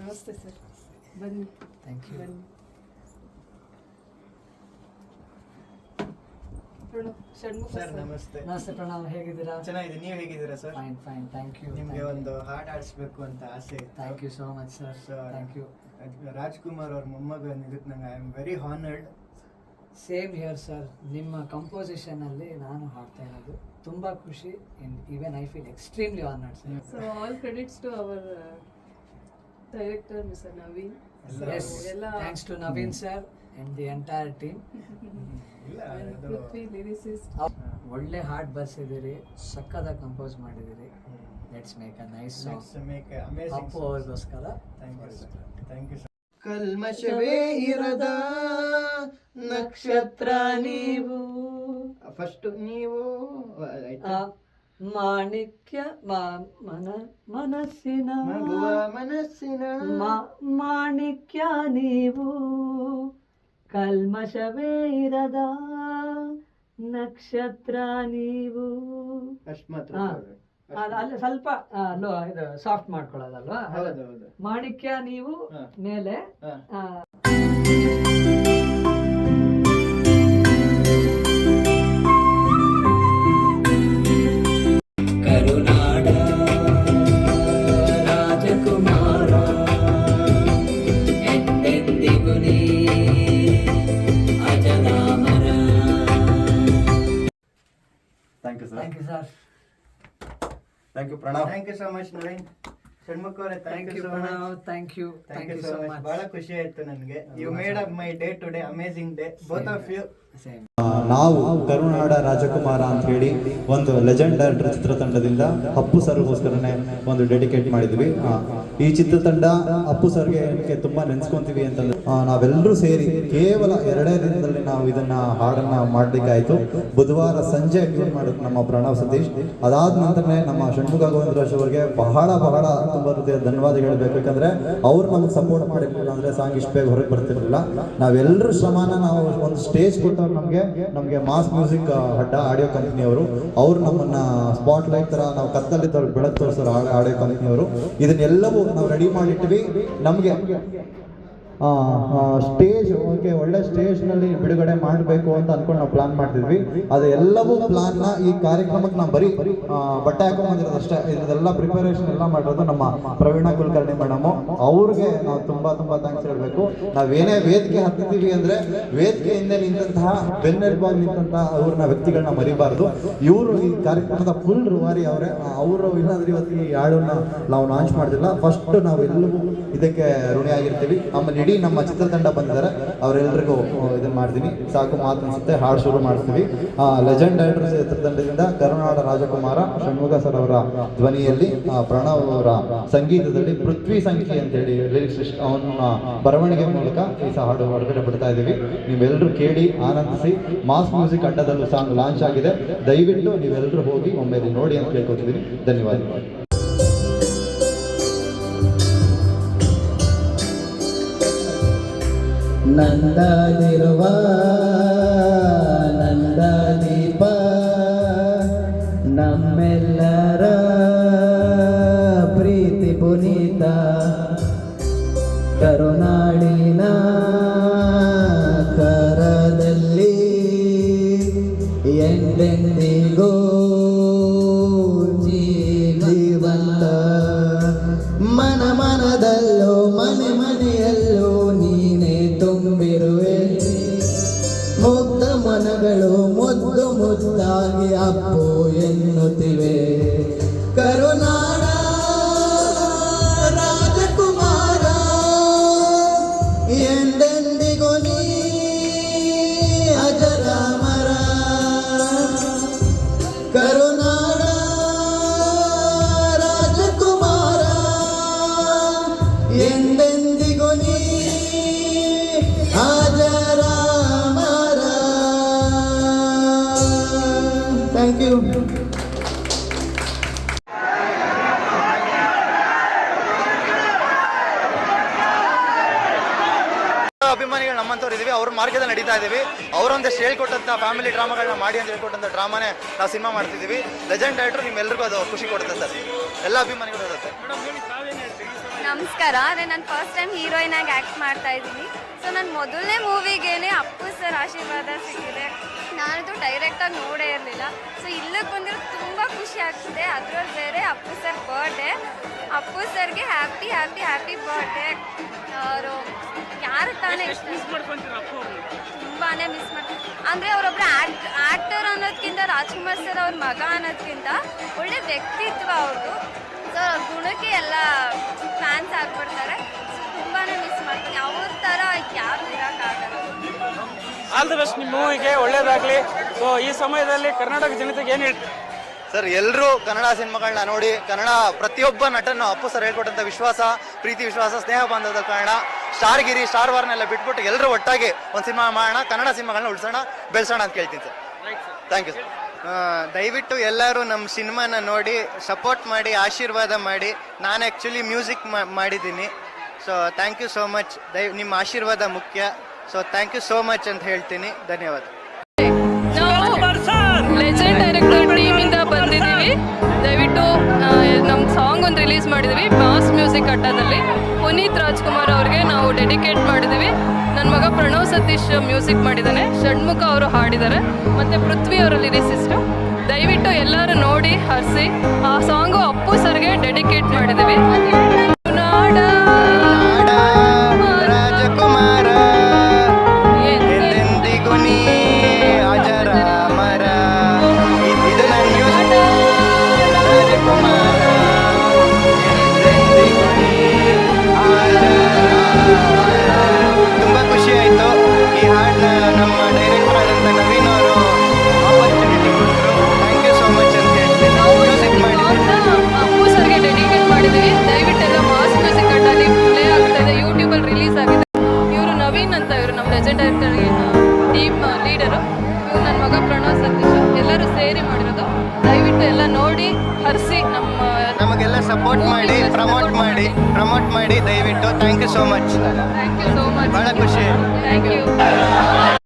ನಮಸ್ತೆ ಸರ್. ಬನ್ನಿ. Thank you ಬನ್ನಿ. Sir sir. ನಮಸ್ತೆ. ನಮಸ್ತೆ ಪ್ರಣವ್ ಹೇಗಿದ್ದೀರಾ? ಚೆನ್ನಾಗಿದೆ. ನೀವು ಹೇಗಿದ್ದೀರಾ sir? Fine fine thank you ನಿಮಗೆ ಒಂದು ಹಾಡು ಆಡಿಸ್ಬೇಕು ಅಂತ ಆಸೆ thank you so much sir sir thank you Rajkumar ಅವ್ರ ಮೊಮ್ಮಗ ಇದಕ್ಕೆ ನಂಗೆ I am very honoured same here sir ನಿಮ್ಮ ಕಂಪೋಸಿಷನಲ್ಲಿ ನಾನು ಹಾಡ್ತಾ ಇರೋದು ತುಂಬಾ ಖುಷಿ even I feel extremely honoured sir so all credits to our director mister Naveen ಎಲ್ಲ- ಎಸ್ ಎಲ್ಲ thanks to Naveen sir and the entire team Prithvi lyricist ಒಳ್ಳೆ ಹಾಡ್ ಬರ್ಸಿದ್ದೀರಿ ಸಕ್ಕದ ಕಂಪೋಸ್ ಮಾಡಿದ್ದೀರಿ. Let's make a nice song make amazing Appu ಅವ್ರಿಗೋಸ್ಕರ thank you sir thank you sir ಕಲ್ಮಶವೇ ಇರದ ನಕ್ಷತ್ರ ನೀವು. ಫಸ್ಟ್ ನೀವು ಆಯ್ತಾ? ಮಾಣಿಕ್ಯ ಮನ ಮನಸ್ಸಿನ ಮನಸ್ಸಿನ ಮಾಣಿಕ್ಯ ನೀವು. ಕಲ್ಮಶವೇ ಇರದ ನಕ್ಷತ್ರ ನೀವು. ಅಲ್ಲ ಸ್ವಲ್ಪ ಇದು ಸಾಫ್ಟ್ ಮಾಡ್ಕೊಳ್ಳೋದಲ್ವಾ? ಮಾಣಿಕ್ಯ ನೀವು. ಮೇಲೆ sir thank you sir thank you Pranav thank you so much Naveen Shanmukha ಅವರೇ thank you Pranav thank you thank you so much ಬಹಳ ಖುಷಿ ಆಯ್ತು ನನಗೆ. You made up my day today amazing day both of you ನಾವು ಕರುನಾಡ ರಾಜಕುಮಾರ ಅಂತ ಹೇಳಿ ಒಂದು legend ಚಿತ್ರ ಚಿತ್ರತಂಡದಿಂದ ಅಪ್ಪು ಸರ್ಗೋಸ್ಕರನೇ ಒಂದು ಡೆಡಿಕೇಟ್ ಮಾಡಿದ್ವಿ. ಈ ಚಿತ್ರತಂಡ ಅಪ್ಪು ಸರ್ಗೆ ಏನಕ್ಕೆ ತುಂಬಾ ನೆನ್ಸ್ಕೊಂತೀವಿ ಅಂತಂದ್ರೆ ನಾವೆಲ್ಲರೂ ಸೇರಿ ಕೇವಲ ಎರಡೇ ದಿನದಲ್ಲಿ ನಾವು ಇದನ್ನ ಹಾಡನ್ನ ಮಾಡ್ಲಿಕ್ಕಾಯ್ತು. ಬುಧವಾರ ಸಂಜೆ ಟ್ಯೂನ್ ಮಾಡಿದ್ರು ನಮ್ಮ ಪ್ರಣವ್ ಸತೀಶ್. ಅದಾದ ನಂತರನೇ ನಮ್ಮ ಷಣ್ಮುಖ ಗೋವಿಂದರಾಜ್ ಅವರಿಗೆ ಬಹಳ ಬಹಳ ತುಂಬಾ ಹೃದಯ ಧನ್ಯವಾದ ಹೇಳಬೇಕು. ಅವ್ರು ನಮ್ಗೆ ಸಪೋರ್ಟ್ ಮಾಡಿರ್ಲಿಲ್ಲ ಅಂದ್ರೆ ಸಾಂಗ್ ಇಷ್ಟ ಬೇಗ ಹೊರಗೆ ಬರ್ತಿರ್ಲಿಲ್ಲ. ನಾವೆಲ್ಲರೂ ಶ್ರಮನ ನಾವು ಒಂದು ಸ್ಟೇಜ್ ಕೊಟ್ಟವ್ರು ನಮಗೆ ನಮಗೆ ಮಾಸ್ ಮ್ಯೂಸಿಕ್ ಹಡ್ಡ ಆಡಿಯೋ ಕಂಪ್ನಿಯವರು ಅವ್ರು. ನಮ್ಮನ್ನ ಸ್ಪಾಟ್ ಲೈಟ್ ತರ ನಾವು ಕತ್ತಲಿದ್ದವ್ರು ಬೆಳಕು ತೋರಿಸೋರು ಆಡಿಯೋ ಕಂಪ್ನಿಯವರು ಇದನ್ನೆಲ್ಲವೂ ನಾವು ರೆಡಿ ಮಾಡಿಟ್ವಿ ನಮಗೆ ಸ್ಟೇಜ್ ಓಕೆ ಒಳ್ಳೆ ಸ್ಟೇಜ್ನಲ್ಲಿ ಬಿಡುಗಡೆ ಮಾಡಬೇಕು ಅಂತ ಅನ್ಕೊಂಡು ನಾವು ಪ್ಲಾನ್ ಮಾಡ್ತಿದ್ವಿ. ಅದು ಎಲ್ಲವೂ ಪ್ಲಾನ್ನ ಈ ಕಾರ್ಯಕ್ರಮಕ್ಕೆ ನಾವು ಬರೀ ಬಟ್ಟೆ ಹಾಕೊಂಡ್ಬಂದಿರೋದು ಅಷ್ಟೇ. ಇದೆಲ್ಲ ಪ್ರಿಪರೇಷನ್ ಎಲ್ಲ ಮಾಡಿರೋದು ನಮ್ಮ ಪ್ರವೀಣ ಕುಲಕರ್ಣಿ ಮೇಡಮ್ ಅವ್ರಿಗೆ ನಾವು ತುಂಬಾ ತುಂಬಾ ಥ್ಯಾಂಕ್ಸ್ ಹೇಳಬೇಕು. ನಾವೇನೇ ವೇದಿಕೆ ಹತ್ತಿದ್ದೀವಿ ಅಂದ್ರೆ ವೇದಿಕೆ ಹಿಂದೆ ನಿಂತಹ ಬೆನ್ನೆಲುಬಾಗಿ ನಿಂತಹ ಅವ್ರನ್ನ ವ್ಯಕ್ತಿಗಳನ್ನ ಮರಿಬಾರ್ದು. ಇವರು ಈ ಕಾರ್ಯಕ್ರಮದ ಫುಲ್ ರುವಾರಿ ಅವರೇ. ಅವರು ಇಲ್ಲಾಂದ್ರೆ ಇವತ್ತು ಈ ಹಾಡನ್ನ ನಾವು ಲಾಂಚ್ ಮಾಡಿದಿಲ್ಲ ಫಸ್ಟ್ ನಾವು ಎಲ್ಲವೂ ಇದಕ್ಕೆ ಋಣಿಯಾಗಿರ್ತೀವಿ. ಆಮೇಲೆ ಇಡೀ ನಮ್ಮ ಚಿತ್ರತಂಡ ಬಂದಿದ್ದಾರೆ ಅವರೆಲ್ಲರಿಗೂ ಇದನ್ನ ಮಾಡ್ತೀನಿ. ಸಾಕು ಮಾತು ಅನಿಸುತ್ತೆ, ಹಾಡು ಶುರು ಮಾಡ್ತೀವಿ. ಲೆಜೆಂಡ್ ಡೈರೆಕ್ಟರ್ ಚಿತ್ರತಂಡದಿಂದ ಕರುನಾಡ ರಾಜಕುಮಾರ ಷಣ್ಮುಖ ಸರ್ ಅವರ ಧ್ವನಿಯಲ್ಲಿ ಪ್ರಣವ್ ಅವರ ಸಂಗೀತದಲ್ಲಿ ಪೃಥ್ವಿ ಸಂಖ್ಯೆ ಅಂತ ಹೇಳಿ ಲಿರಿಕ್ಸ್ ಅವನ ಬರವಣಿಗೆ ಮೂಲಕ ಈ ಸಹ ಹಾಡು ಹೊರಗಡೆ ಬಿಡ್ತಾ ಇದ್ದೀವಿ. ನೀವೆಲ್ಲರೂ ಕೇಳಿ, ಆನಂದಿಸಿ. ಮಾಸ್ ಮ್ಯೂಸಿಕ್ ಅಡ್ಡದಲ್ಲೂ ಸಾಂಗ್ ಲಾಂಚ್ ಆಗಿದೆ. ದಯವಿಟ್ಟು ನೀವೆಲ್ಲರೂ ಹೋಗಿ ಒಮ್ಮೆ ನೋಡಿ ಅಂತ ಕೇಳ್ಕೊತಿದ್ದೀನಿ. ಧನ್ಯವಾದಗಳು. ನಂದದಿರುವ ನಂದ ದೀಪ ನಮ್ಮೆಲ್ಲರ ಪ್ರೀತಿ ಪುನೀತ. ಕರುನಾಡಿನ ತುಂಬಿರುವೆ. ಮುಗ್ಧ ಮನಗಳು ಮುದ್ದು ಮುದ್ದಾಗಿ ಅಪ್ಪು ಎನ್ನುತ್ತಿವೆ. ಥ್ಯಾಂಕ್ ಯು ಅಭಿಮಾನಿಗಳು ನಮ್ಮಂತವ್ರು ಇದೀವಿ ಅವ್ರ ಮಾರ್ಗದ ನಡೀತಾ ಇದೀವಿ. ಅವರೊಂದಷ್ಟು ಹೇಳ್ಕೊಟ್ಟಂತ ಫ್ಯಾಮಿಲಿ ಡ್ರಾಮಾಗಳನ್ನ ಮಾಡಿ ಅಂತ ಹೇಳ್ಕೊಟ್ಟಂತ ಡ್ರಾಮಾನೇ ನಾವು ಸಿನಿಮಾ ಮಾಡ್ತಿದೀವಿ. ಲೆಜೆಂಡ್ ಡೈರೆಕ್ಟರ್ ನಿಮ್ಮೆಲ್ಲರಿಗೂ ಅದು ಖುಷಿ ಕೊಡುತ್ತೆ ಸರ್. ಎಲ್ಲ ಅಭಿಮಾನಿಗಳು ಇರುತ್ತೆ ನಮಸ್ಕಾರ ಅದೇ ನಾನು ಫಸ್ಟ್ ಟೈಮ್ ಹೀರೋಯಿನ್ ಆಗಿ ಆ್ಯಕ್ಟ್ ಮಾಡ್ತಾ ಇದ್ದೀನಿ ಸೊ ನನ್ನ ಮೊದಲನೇ ಮೂವಿಗೇನೆ ಅಪ್ಪು ಸರ್ ಆಶೀರ್ವಾದ ಸಿಕ್ಕಿದೆ. ನಾನದು ಡೈರೆಕ್ಟಾಗಿ ನೋಡೇ ಇರಲಿಲ್ಲ. ಸೊ ಇಲ್ಲಕ್ಕೆ ಬಂದರೆ ತುಂಬ ಖುಷಿ ಆಗ್ತಿದೆ. ಅದರಲ್ಲಿ ಬೇರೆ ಅಪ್ಪು ಸರ್ ಬರ್ಡೇ ಅಪ್ಪು ಸರ್ಗೆ ಹ್ಯಾಪಿ ಹ್ಯಾಪಿ ಹ್ಯಾಪಿ ಬರ್ಡೇ ಅವರು ಯಾರು ತಾನೇ ತುಂಬಾ ಮಿಸ್ ಮಾಡ್ತೀನಿ ಅಂದರೆ ಅವರೊಬ್ಬರು ಆ್ಯಕ್ಟ್ ಆ್ಯಕ್ಟರ್ ಅನ್ನೋದಕ್ಕಿಂತ ರಾಜ್ಕುಮಾರ್ ಸರ್ ಅವ್ರ ಮಗ ಅನ್ನೋದಕ್ಕಿಂತ ಒಳ್ಳೆ ವ್ಯಕ್ತಿತ್ವ ಅವ್ರದ್ದು ಸೊ ಅವ್ರ ಗುಣಕ್ಕೆ ಎಲ್ಲ ಫ್ಯಾನ್ಸ್ ಆಗ್ಬಿಡ್ತಾರೆ. ಸೊ ತುಂಬಾ ಮಿಸ್ ಮಾಡ್ತೀನಿ. ಅವ್ರ ಥರ ಯಾರು ಇರೋಕ್ಕಾಗಲ್ಲ. ಆಲ್ ದಿ ಬೆಸ್ಟ್ ನಿಮ್ಮ ಮೂವಿಗೆ ಒಳ್ಳೇದಾಗ್ಲಿ. ಸೊ ಈ ಸಮಯದಲ್ಲಿ ಕರ್ನಾಟಕ ಜನತೆಗೆ ಏನು ಹೇಳ್ತೀವಿ ಸರ್ ಎಲ್ಲರೂ ಕನ್ನಡ ಸಿನಿಮಾಗಳನ್ನ ನೋಡಿ ಕನ್ನಡ ಪ್ರತಿಯೊಬ್ಬ ನಟನ ಅಪ್ಪು ಸರ್ ಹೇಳ್ಕೊಟ್ಟಂತ ವಿಶ್ವಾಸ ಪ್ರೀತಿ ವಿಶ್ವಾಸ ಸ್ನೇಹ ಬಾಂಧವದ ಕಾರಣ ಸ್ಟಾರ್ ಗಿರಿ ಸ್ಟಾರ್ ವಾರ್ನೆಲ್ಲ ಬಿಟ್ಬಿಟ್ಟು ಎಲ್ಲರೂ ಒಟ್ಟಾಗಿ ಒಂದು ಸಿನಿಮಾ ಮಾಡೋಣ ಕನ್ನಡ ಸಿನಿಮಾಗಳನ್ನ ಉಳಿಸೋಣ ಬೆಳೆಸೋಣ ಅಂತ ಕೇಳ್ತೀನಿ ಸರ್. ಥ್ಯಾಂಕ್ ಯು ಸರ್ ದಯವಿಟ್ಟು ಎಲ್ಲರೂ ನಮ್ಮ ಸಿನಿಮಾನ ನೋಡಿ ಸಪೋರ್ಟ್ ಮಾಡಿ ಆಶೀರ್ವಾದ ಮಾಡಿ. ನಾನು ಆ್ಯಕ್ಚುಲಿ ಮ್ಯೂಸಿಕ್ ಮಾಡಿದ್ದೀನಿ. So thank you so much ದಯ ನಿಮ್ಮ ಆಶೀರ್ವಾದ ಮುಖ್ಯ. So thank you so much ಅಂತ ಹೇಳ್ತೀನಿ. ಧನ್ಯವಾದ. ನಾವು ಲೆಜೆಂಡ್ ಡೈರೆಕ್ಟರ್ ಟೀಮಿಂದ ಬಂದಿದ್ದೀವಿ. ದಯವಿಟ್ಟು ನಮ್ಮ ಸಾಂಗ್ ಒಂದು ರಿಲೀಸ್ ಮಾಡಿದ್ವಿ ಮಾಸ್ ಮ್ಯೂಸಿಕ್ ಅಡ್ಡದಲ್ಲಿ ಪುನೀತ್ ರಾಜ್ಕುಮಾರ್ ಅವ್ರಿಗೆ ನಾವು ಡೆಡಿಕೇಟ್ ಮಾಡಿದ್ದೀವಿ ನನ್ನ ಮಗ ಪ್ರಣವ್ ಸತೀಶ್ ಮ್ಯೂಸಿಕ್ ಮಾಡಿದ್ದಾನೆ ಷಣ್ಮುಖ ಅವರು ಹಾಡಿದ್ದಾರೆ ಮತ್ತು ಪೃಥ್ವಿ ಅವರ ಲಿರಿಸಿಸ್ಟು ದಯವಿಟ್ಟು ಎಲ್ಲರೂ ನೋಡಿ ಹರಿಸಿ. ಆ ಸಾಂಗು ಅಪ್ಪು ಸರ್ಗೆ ಡೆಡಿಕೇಟ್ ಮಾಡಿದ್ದೀವಿ ಡೈರೆಕ್ಟರ್ ಟೀಮ್ ಲೀಡರು ಇವ್ರು ನನ್ನ ಮಗ ಪ್ರಣವ್ ಸತೀಶ್. ಎಲ್ಲರೂ ಸೇರಿ ಮಾಡಿರೋದು. ದಯವಿಟ್ಟು ಎಲ್ಲ ನೋಡಿ ಹರಿಸಿ ನಮ್ಮ ನಮಗೆಲ್ಲ ಸಪೋರ್ಟ್ ಮಾಡಿ ಪ್ರಮೋಟ್ ಮಾಡಿ ಪ್ರಮೋಟ್ ಮಾಡಿ ದಯವಿಟ್ಟು. Thank you so much thank you so much ಬಹಳ ಖುಷಿ. Thank you